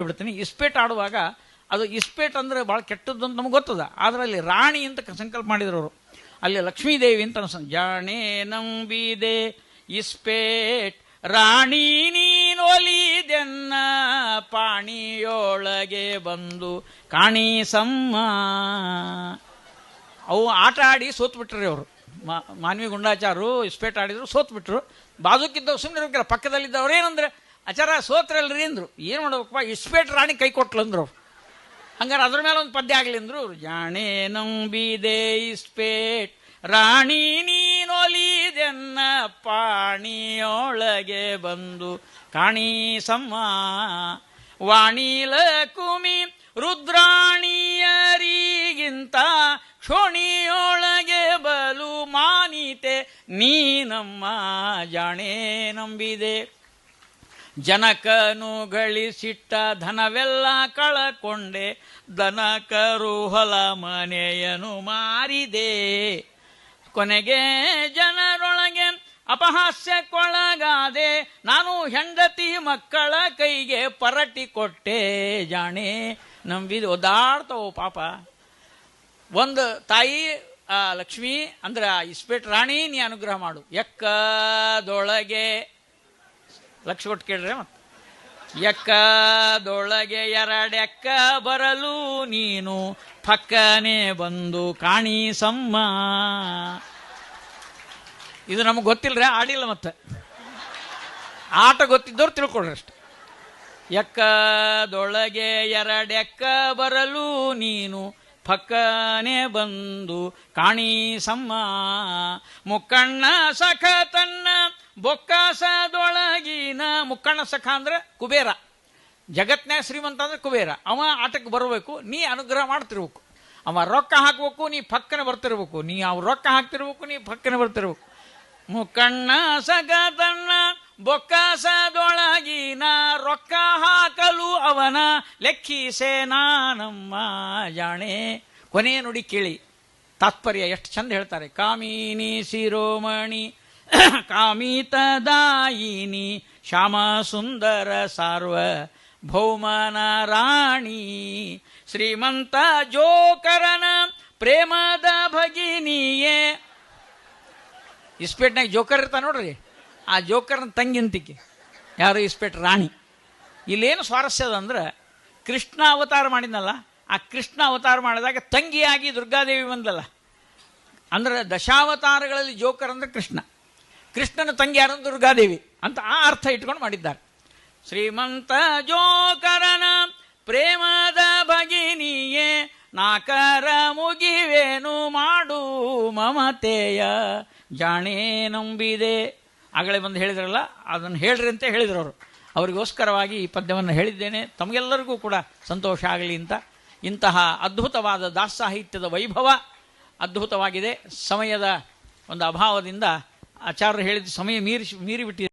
ಬಿಡ್ತೀನಿ. ಇಸ್ಪೇಟ್ ಆಡುವಾಗ ಅದು ಇಸ್ಪೇಟ್ ಅಂದ್ರೆ ಭಾಳ ಕೆಟ್ಟದ್ದು ಅಂತ ನಮ್ಗೆ ಗೊತ್ತದ. ಆದರೆ ಅಲ್ಲಿ ರಾಣಿ ಅಂತ ಸಂಕಲ್ಪ ಮಾಡಿದ್ರು ಅವರು. ಅಲ್ಲಿ ಲಕ್ಷ್ಮೀದೇವಿ ಅಂತ ಅನ್ಸ ಜಾಣೆ ನಂಬಿದೆ, ಇಸ್ಪೇಟ್ ರಾಣಿ ನೀನೊಲಿದೆನ್ನ ಪಾಣಿಯೊಳಗೆ ಬಂದು ಕಾಣಿಸಮ್ಮ. ಅವು ಆಟ ಆಡಿ ಸೋತ್ಬಿಟ್ರಿ ಅವರು ಮಾನ್ವಿ ಗುಂಡಾಚಾರು ಇಸ್ಪೇಟ್ ಆಡಿದ್ರು ಸೋತ್ಬಿಟ್ರು. ಬಿಟ್ರು ಬಾಜುಕಿದ್ದವ್ ಸುಮ್ಮನೆ ಪಕ್ಕದಲ್ಲಿದ್ದವ್ರು ಏನಂದ್ರೆ ಆಚಾರ ಸೋತ್ರಲ್ರಿ ಅಂದರು. ಏನು ಮಾಡ್ಬೇಕಪ್ಪ? ಇಸ್ಪೇಟ್ ರಾಣಿ ಕೈ ಕೊಟ್ಲಂದ್ರು ಅವ್ರು. ಹಂಗಾರೆ ಅದ್ರ ಮೇಲೆ ಒಂದು ಪದ್ಯ ಆಗಲಿ ಅಂದ್ರು. ಜಾಣೆ ನಂಬಿದೆ ಇಸ್ಪೇಟ್ ರಾಣಿ ನೀನೊಲಿದೆನ್ನ ಪಾಣಿಯೊಳಗೆ ಬಂದು. ಕಾಣಿಸಮ್ಮ ವಾಣಿಲ ಕುಮಿ ರುದ್ರಾಣಿಯರಿಗಿಂತ ಕ್ಷೋಣಿಯೊಳಗೆ ಬಲು ಮಾನಿತೆ. ನೀನಮ್ಮ, ಜಾಣೆ ನಂಬಿದೆ. ಜನಕನು ಗಳಿಸಿಟ್ಟ ಧನವೆಲ್ಲ ಕಳಕೊಂಡೆ, ದನಕರು ಹೊಲ ಮನೆಯನು ಮಾರಿದೆ. ಕೊನೆಗೆ ಜನರೊಳಗೆ ಅಪಹಾಸ್ಯಕ್ಕೊಳಗಾದೆ, ನಾನು ಹೆಂಡತಿ ಮಕ್ಕಳ ಕೈಗೆ ಪರಟಿ ಕೊಟ್ಟೆ. ಜಾಣೆ, ನಂಬಿದ ಒದ್ದಾಡ್ತಾವು ಪಾಪ. ಒಂದು ತಾಯಿ ಲಕ್ಷ್ಮಿ, ಅಂದ್ರೆ ಇಸ್ಪೇಟ್ ರಾಣಿ, ನೀ ಅನುಗ್ರಹ ಮಾಡು. ಎಕ್ಕದೊಳಗೆ ಲಕ್ಷ ಕೊಟ್ಟು ಕೇಳ್ರೆ ಎಕ್ಕದೊಳಗೆ ಎರಡೆಕ್ಕ ಬರಲು ನೀನು ಪಕ್ಕನೆ ಬಂದು ಕಾಣಿಸಮ್ಮ ಇದು ನಮಗೆ ಗೊತ್ತಿಲ್ಲರೆ ಆಡಿಲ್ಲ ಮತ್ತೆ. ಆಟ ಗೊತ್ತಿದ್ದವ್ರು ತಿಳ್ಕೊಳ್ರಿ ಅಷ್ಟೆ. ಎಕ್ಕದೊಳಗೆ ಎರಡೆಕ್ಕ ಬರಲು ನೀನು ಪಕ್ಕನೆ ಬಂದು ಕಾಣಿಸಮ್ಮ ಮುಕ್ಕಣ್ಣ ಸಖ ತನ್ನ ಬೊಕ್ಕಾಸದೊಳಗಿನ ಮುಕ್ಕಣ್ಣ ಸಖ ಅಂದ್ರೆ ಕುಬೇರ. ಜಗತ್ನ್ಯಾಗ ಶ್ರೀಮಂತ ಅಂದ್ರೆ ಕುಬೇರ. ಅವ ಆಟಕ್ಕೆ ಬರಬೇಕು, ನೀ ಅನುಗ್ರಹ ಮಾಡ್ತಿರ್ಬೇಕು. ಅವ ರೊಕ್ಕ ಹಾಕ್ಬೇಕು, ನೀ ಪಕ್ಕನೆ ಬರ್ತಿರ್ಬೇಕು. ನೀ ಅವ್ ರೊಕ್ಕ ಹಾಕ್ತಿರ್ಬೇಕು, ನೀ ಪಕ್ಕನೆ ಬರ್ತಿರ್ಬೇಕು. ಮುಕ್ಕಣ್ಣ ಸಗ ಬೊಕ್ಕಾಸದೊಳಗಿನ ರೊಕ್ಕ ಹಾಕಲು ಅವನ ಲೆಕ್ಕಿಸೆ ನಾನಮ್ಮ ಜಾಣೆ. ಕೊನೆಯ ನುಡಿ ಕೇಳಿ. ತಾತ್ಪರ್ಯ ಎಷ್ಟು ಚಂದ ಹೇಳ್ತಾರೆ. ಕಾಮಿನಿ ಶಿರೋಮಣಿ ಕಾಮಿತದಾಯಿನಿ ಶ್ಯಾಮ ಸುಂದರ ಸಾರ್ವ ಭೌಮನ ರಾಣಿ ಶ್ರೀಮಂತ ಜೋಕರನ ಪ್ರೇಮದ ಭಗಿನಿಯೇ. ಇಸ್ಪೇಟ್ನಾಗ ಜೋಕರ್ ಇರ್ತಾನೆ ನೋಡ್ರಿ. ಆ ಜೋಕರ್ನ ತಂಗಿಂತಿಕೆ ಯಾರು ಇಸ್ಪೇಟ್ ರಾಣಿ. ಇಲ್ಲೇನು ಸ್ವಾರಸ್ಯ ಅದ ಅಂದ್ರೆ ಕೃಷ್ಣ ಅವತಾರ ಮಾಡಿದ್ನಲ್ಲ, ಆ ಕೃಷ್ಣ ಅವತಾರ ಮಾಡಿದಾಗ ತಂಗಿಯಾಗಿ ದುರ್ಗಾದೇವಿ ಬಂದಲ್ಲ ಅಂದ್ರೆ ದಶಾವತಾರಗಳಲ್ಲಿ ಜೋಕರ್ ಅಂದ್ರೆ ಕೃಷ್ಣ. ಕೃಷ್ಣನ ತಂಗಿ ಯಾರು? ದುರ್ಗಾದೇವಿ. ಅಂತ ಆ ಅರ್ಥ ಇಟ್ಕೊಂಡು ಮಾಡಿದ್ದಾರೆ. ಶ್ರೀಮಂತ ಜೋಕರನ ಪ್ರೇಮದ ಭಗಿನಿಯೇ, ನಾಕರ ಮುಗಿವೇನು ಮಾಡು ಮಮತೆಯ ಜಾಣೇ ನಂಬಿದೆ. ಆಗಲೇ ಬಂದು ಹೇಳಿದ್ರಲ್ಲ, ಅದನ್ನು ಹೇಳ್ರಿ ಅಂತ ಹೇಳಿದ್ರು ಅವರು. ಅವರಿಗೋಸ್ಕರವಾಗಿ ಈ ಪದ್ಯವನ್ನು ಹೇಳಿದ್ದೇನೆ. ತಮಗೆಲ್ಲರಿಗೂ ಕೂಡ ಸಂತೋಷ ಆಗಲಿ ಅಂತ. ಇಂತಹ ಅದ್ಭುತವಾದ ದಾಸ ಸಾಹಿತ್ಯದ ವೈಭವ ಅದ್ಭುತವಾಗಿದೆ. ಸಮಯದ ಒಂದು ಅಭಾವದಿಂದ ಆಚಾರ್ಯರು ಹೇಳಿದ ಸಮಯ ಮೀರಿ ಮೀರಿಬಿಟ್ಟಿದೆ.